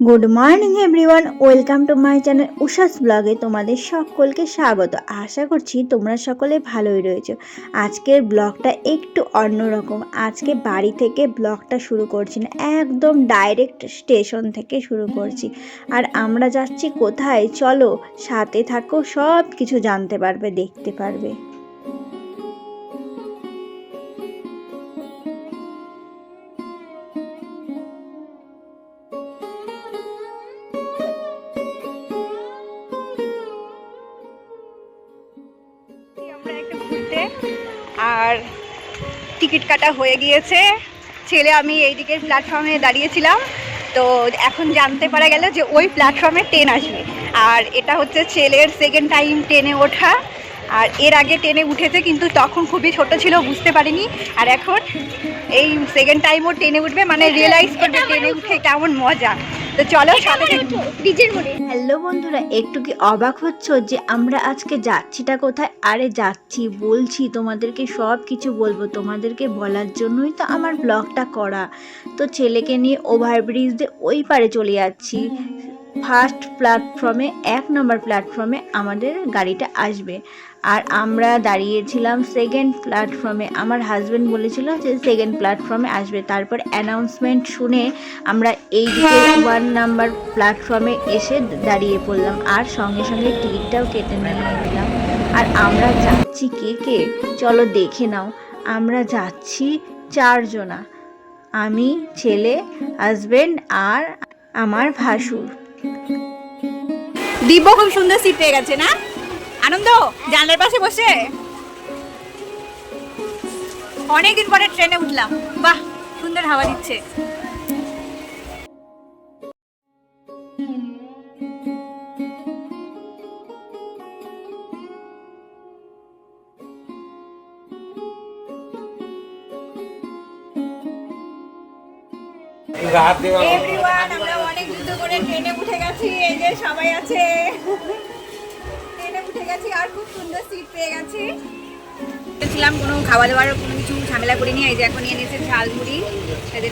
Good morning everyone welcome to my channel Ushas ব্লগে তোমাদের সকলকে স্বাগত। আশা করছি তোমরা সকলে ভালোই রয়েছো। আজকের ব্লগটা একটু অন্যরকম। আজকে বাড়ি থেকে ব্লগটা শুরু করছি না, একদম ডাইরেক্ট স্টেশন থেকে শুরু করছি। আর আমরা যাচ্ছি কোথায়? চলো সাথে থাকো সব কিছু জানতে পারবে, দেখতে পারবে। আর টিকিট কাটা হয়ে গিয়েছে। ছেলে আমি এই দিকের প্ল্যাটফর্মে দাঁড়িয়েছিলাম। তো এখন জানতে পারা গেল যে ওই প্ল্যাটফর্মে ট্রেন আসবে। আর এটা হচ্ছে ছেলের সেকেন্ড টাইম ট্রেনে ওঠা। আর এর আগে ট্রেনে উঠেছে কিন্তু তখন খুবই ছোট ছিল বুঝতে পারিনি। আর এখন এই সেকেন্ড টাইমও ট্রেনে উঠবে মানে রিয়েলাইজ করবে ট্রেনে উঠে কেমন মজা। তো চলো ডিজের মনে। হ্যালো বন্ধুরা একটু কি অবাক হচ্ছ যে আমরা আজকে যাচ্ছিটা কোথায়? আরে যাচ্ছি বলছি তোমাদেরকে সব কিছু বলব। তোমাদেরকে বলার জন্যই তো আমার ব্লগটা করা। তো ছেলেকে নিয়ে ওভারব্রিজ দিয়ে ওই পারে চলে যাচ্ছি। ফার্স্ট প্ল্যাটফর্মে, এক নম্বর প্ল্যাটফর্মে আমাদের গাড়িটা আসবে। আর আমরা দাঁড়িয়েছিলাম সেকেন্ড প্ল্যাটফর্মে। আমার হাজব্যান্ড বলেছিল যে সেকেন্ড প্ল্যাটফর্মে আসবে। তারপর অ্যানাউন্সমেন্ট শুনে আমরা এই ওয়ান নাম্বার প্ল্যাটফর্মে এসে দাঁড়িয়ে পড়লাম। আর সঙ্গে সঙ্গে টিকিটটাও কেটে নিলাম। আর আমরা যাচ্ছি কে কে? চলো দেখে নাও। আমরা যাচ্ছি চারজনা। আমি, ছেলে হাজবেন্ড আর আমার ভাসুর। দিব্য খুব সুন্দর সিট পেয়ে গেছে না? আনন্দ জানলার পাশে বসে। অনেকদিন পরে ট্রেনে উঠলাম। বাহ সুন্দর হাওয়া দিচ্ছে। এভরিওয়ান ট্রেনে উঠে গেছি, এই যে সবাই আছে। ট্রেনে উঠে গেছি আর খুব সুন্দর সিট পেয়ে গেছি। ছিলাম কোনো খাওয়া দাওয়ার কোনো কিছু ঝামেলা করিনি, এই যে এখন নিয়ে নিয়েছে ঝালমুড়ি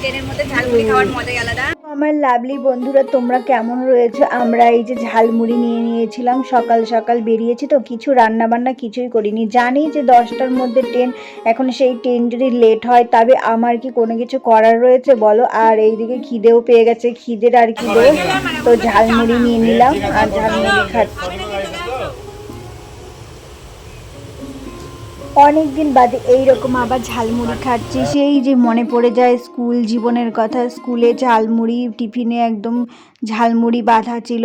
ট্রেনের মধ্যে ঝালমুড়ি খাওয়ার মজাই আলাদা। আমার লাভলি বন্ধুরা, তোমরা কেমন রয়েছে? আমরা এই যে ঝালমুড়ি নিয়ে নিয়েছিলাম, সকাল সকাল বেরিয়েছি তো, কিছু রান্না বান্না কিছুই করিনি। জানি যে দশটার মধ্যে ট্রেন এখন সেই ট্রেন যদি লেট হয়, তবে আমার কি কোনো কিছু করার রয়েছে বলো? আর এইদিকে খিদেও পেয়ে গেছে, খিদের আর কি তো ঝালমুড়ি নিয়ে নিলাম, আর ঝালমুড়ি খাচ্ছি। অনেক দিন বাদে এইরকম আবার ঝালমুড়ি খাচ্ছি। সেই যে মনে পড়ে যায় স্কুল জীবনের কথা, স্কুলে ঝালমুড়ি, টিফিনে একদম ঝালমুড়ি বাঁধা ছিল।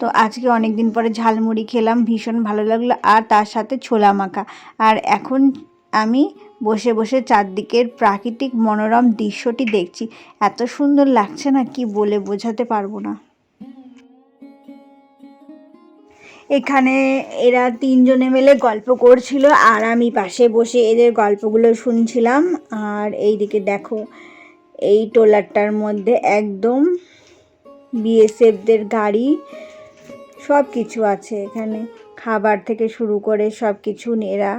তো আজকে অনেক দিন পরে ঝালমুড়ি খেলাম, ভীষণ ভালো লাগল। আর তার সাথে ছোলা মাখা। আর এখন আমি বসে বসে চারদিকের প্রাকৃতিক মনোরম দৃশ্যটি দেখছি। এত সুন্দর লাগছে না কি বলে বোঝাতে পারব না। এখানে এরা তিনজনে মিলে গল্প করছিল আর আমি পাশে বসে এদের গল্পগুলো শুনছিলাম। আর এইদিকে দেখো, এই টোলারটার মধ্যে একদম বিএসএফদের গাড়ি সব কিছু আছে এখানে। খাবার থেকে শুরু করে সব কিছু এরা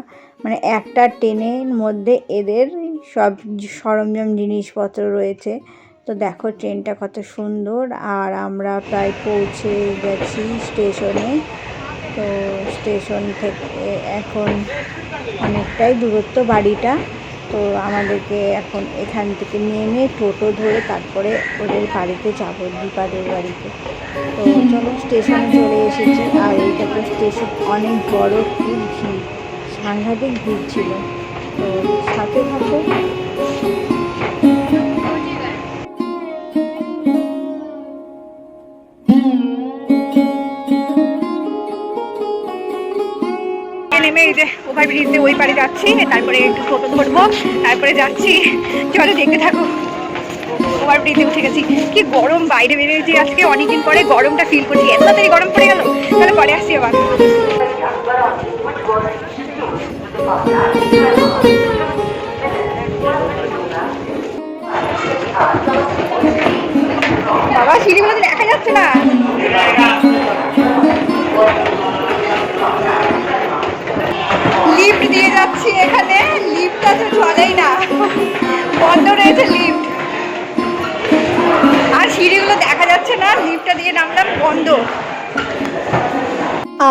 মানে একটা ট্রেনের মধ্যে এদের সব সরঞ্জাম জিনিসপত্র রয়েছে। তো দেখো ট্রেনটা কত সুন্দর। আর আমরা প্রায় পৌঁছে গেছি স্টেশনে। তো স্টেশন থেকে এখন অনেকটাই দূরত্ব বাড়িটা। তো আমাদেরকে এখন এখান থেকে নেমে টোটো ধরে তারপরে ওদের বাড়িতে যাব, দীপাদের বাড়িতে। তো চলো স্টেশনে চলে এসেছি। আর এইটা তো স্টেশন অনেক বড় খুব ভিড়, সাংঘাতিক ভিড় ছিল। তো সাথে থাকো। ওভার ব্রিজ দিয়ে ওই পারে যাচ্ছি, তারপরে একটু টোটো ধরবো তারপরে যাচ্ছি। চলো দেখতে থাকো। ওভার ব্রিজে উঠে গেছি। কি গরম, বাইরে বেরিয়েছি আজকে, অনেকদিন পরে গরমটা ফিল করছি। এত তাড়াতাড়ি গরম পড়ে গেল। তাহলে পরে আসছি আবার। বাবা, সিঁড়িগুলো দেখা যাচ্ছে না। যাচ্ছি এখানে লিফটটা তো চলেই না। বন্ধ রয়েছে লিফট আর সিঁড়িগুলো দেখা যাচ্ছে না লিফটটা দিয়ে নামলাম, বন্ধ।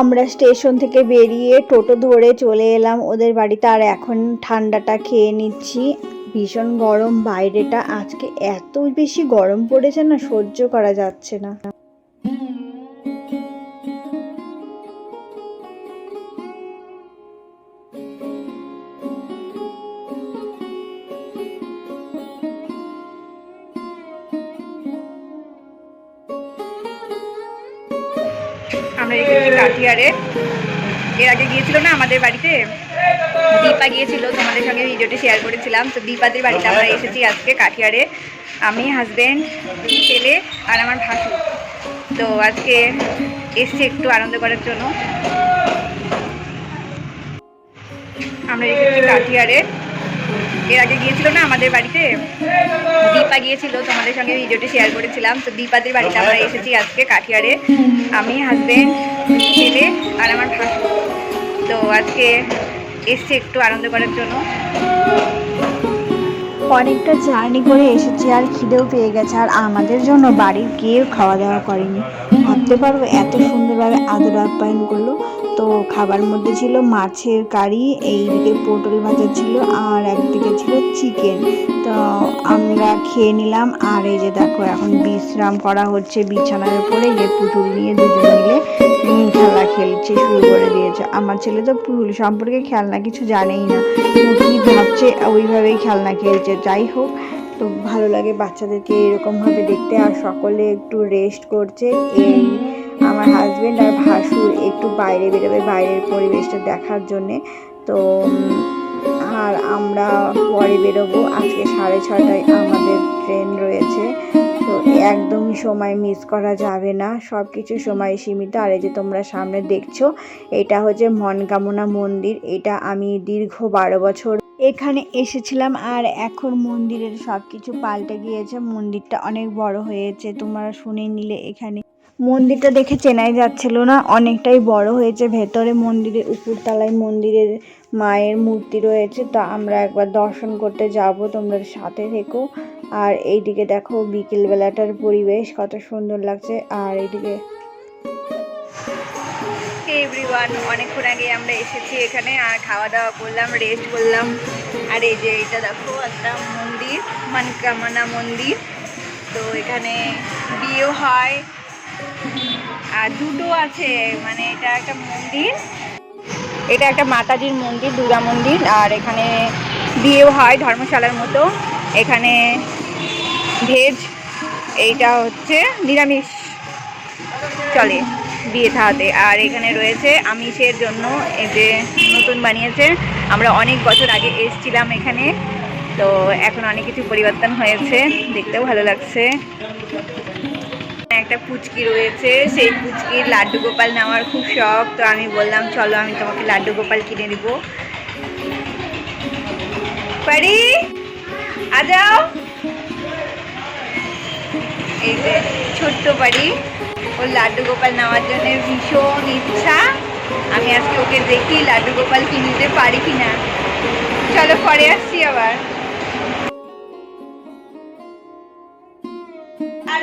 আমরা স্টেশন থেকে বেরিয়ে টোটো ধরে চলে এলাম ওদের বাড়িতে, আর এখন ঠান্ডাটা খেয়ে নিচ্ছি। ভীষণ গরম, বাইরেটা আজকে এত বেশি গরম পড়েছে না, সহ্য করা যাচ্ছে না। আমরা রেখেছি কাঠিয়ারে এর আগে গিয়েছিল না আমাদের বাড়িতে? দীপা গিয়েছিল, তোমাদের সঙ্গে ভিডিওটি শেয়ার করেছিলাম। তো দীপাদের বাড়িতে আমরা এসেছি আজকে কাঠিয়ারে আমি হাজবেন্ড ছেলে আর আমার ভাসু। তো আজকে এসছি একটু আনন্দ করার জন্য। আমরা রেখেছি কাঠিয়ারে এর আগে গিয়েছিল না আমাদের বাড়িতে? দীপা গিয়েছিল তোমাদের সঙ্গে ভিডিওটি শেয়ার করেছিলাম। তো দীপাদের বাড়িতে আমরা এসেছি আজকে কাঠিয়ারে। আমি হাজবেন্ড ছেলে আর আমার ভাসু তো আজকে এসছি একটু আনন্দ করার জন্য। অনেকটা জার্নি করে এসেছি আর খিদেও পেয়ে গেছে। আর আমাদের জন্য বাড়ির কেউ খাওয়া দাওয়া করেনি। ভাবতে পারব এত সুন্দরভাবে আদর আপ্যায়ন করল। তো খাবার মধ্যে ছিল মাছের কারি, এইদিকে পটল ভাজা ছিল আর একদিকে ছিল চিকেন তো আমরা খেয়ে নিলাম, আর এই যে দেখো এখন বিশ্রাম করা হচ্ছে বিছানার উপরে যে পুতুল নিয়ে দুজন মিলে খেলা খেলছে, শুরু করে দিয়েছে। আমার ছেলে তো পুতুল সম্পর্কে খেলনা কিছু জানেই না। কি ভাবছে, ওইভাবেই খেলনা খেলছে। যাই হোক, তো ভালো লাগে বাচ্চাদেরকে এরকমভাবে দেখতে, আর সকলে একটু রেস্ট করছে। এই আমার হাজবেন্ড আর ভাসুর একটু বাইরে বেরোবে বাইরের পরিবেশটা দেখার জন্যে। তো আর আমরা পরে বেরোবো। আজকে সাড়ে ছটায় আমাদের ট্রেন রয়েছে। তো একদমই সময় মিস করা যাবে না। সব কিছু সময় সীমিত। আর এই যে তোমরা সামনে দেখছ, এটা হচ্ছে মনকামনা মন্দির। এটা আমি দীর্ঘ বারো বছর এখানে এসেছিলাম আর এখন মন্দিরের সব কিছু পাল্টে গিয়েছে। মন্দিরটা অনেক বড় হয়েছে। তোমরা শুনে নিলে এখানে। মন্দিরটা দেখে চেনাই যাচ্ছিল না। অনেকটাই বড় হয়েছে, ভেতরে মন্দিরের উপরতলায় মন্দিরের মায়ের মূর্তি রয়েছে। তো আমরা একবার দর্শন করতে যাব, তোমরা সাথে থেকো। আর এইদিকে দেখো বিকেল বেলাটার পরিবেশ, কত সুন্দর লাগছে। আর এইদিকে এভরিওয়ান অনেকক্ষণ আগে আমরা এসেছি এখানে, আর খাওয়া দাওয়া করলাম রেস্ট করলাম। আর এই যে এটা দেখো, একটা মন্দির, মানকামানা মন্দির। তো এখানে বিয়েও হয় দুটো আছে মানে এটা একটা মন্দির। এটা একটা মাতাজির মন্দির, দুর্গা মন্দির, আর এখানে বিয়েও হয় ধর্মশালার মতো। এখানে ভেজ, এইটা হচ্ছে নিরামিষ চলে বিয়ে থাতে আর এখানে রয়েছে আমিষের জন্য, এই যে নতুন বানিয়েছে। আমরা অনেক বছর আগে এসছিলাম এখানে, তো এখন অনেক কিছু পরিবর্তন হয়েছে। দেখতেও ভালো লাগছে। একটা পুচকি রয়েছে। সেই পুচকির লাড্ডু গোপাল নেওয়ার খুব শখ। তো আমি বললাম, চলো, আমি তোমাকে লাড্ডু গোপাল কিনে দিব। পারি? আ যাও। এই যে ছোট্ট বাড়ি ওর লাড্ডু গোপাল নেওয়ার জন্য ভীষণ ইচ্ছা। আমি আজকে ওকে দেখি লাড্ডু গোপাল কিনতে পারি কিনা। চলো, পরে আসছি আবার।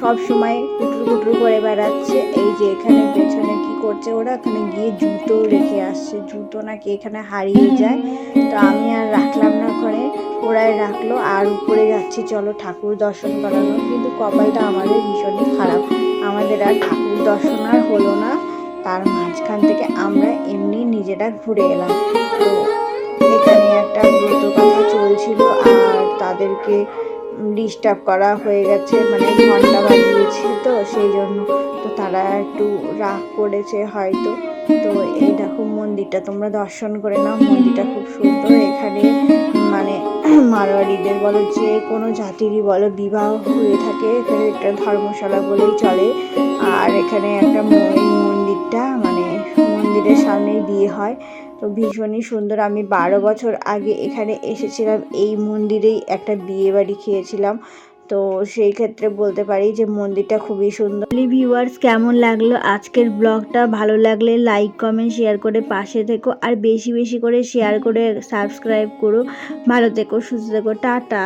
সব সময় কুটুর কুটুর করে বেড়াচ্ছে। এই যে এখানে পেছনে কি করছে ওরা? ওখানে গিয়ে জুতো রেখে আসছে। জুতো নাকি এখানে হারিয়ে যায়। তো আমি আর রাখলাম না ঘরে। ওরাই রাখল। আর উপরে যাচ্ছি, চলো ঠাকুর দর্শন করানো। কিন্তু কপালটা আমাদের ভীষণই খারাপ। আমাদের আর ঠাকুর দর্শন আর হলো না। তার মাঝখান থেকে আমরা এমনি নিজেরা ঘুরে এলাম। তো এখানে একটা ব্রত কথা চলছিল। আর তাদেরকে ডিস্টার্ব করা হয়ে গেছে মানে ঘণ্টা বাজিয়েছে তো সেই জন্য। তো তারা একটু রাগ করেছে হয়তো। তো এই দেখো মন্দিরটা, তোমরা দর্শন করে নাও, মন্দিরটা খুব সুন্দর। এখানে মানে মারোয়ারিদের বলো, যে কোনো জাতিরই বলো, বিবাহ হয়ে থাকে। এখানে একটা ধর্মশালা বলেই চলে। আর এখানে একটা মন্দিরটা মানে মন্দিরের সামনেই বিয়ে হয়। তো ভীষণই সুন্দর। আমি বারো বছর আগে এখানে এসেছিলাম, এই মন্দিরেই একটা বিয়ে বাড়ি খেয়েছিলাম। তো সেই ক্ষেত্রে বলতে পারি যে মন্দিরটা খুবই সুন্দর। ভিউয়ার্স কেমন লাগল আজকের ব্লগটা? ভালো লাগলে লাইক কমেন্ট শেয়ার করে পাশে থেকো আর বেশি বেশি করে শেয়ার করে সাবস্ক্রাইব করো। ভালো থেকো, সুস্থ থেকো, টাটা।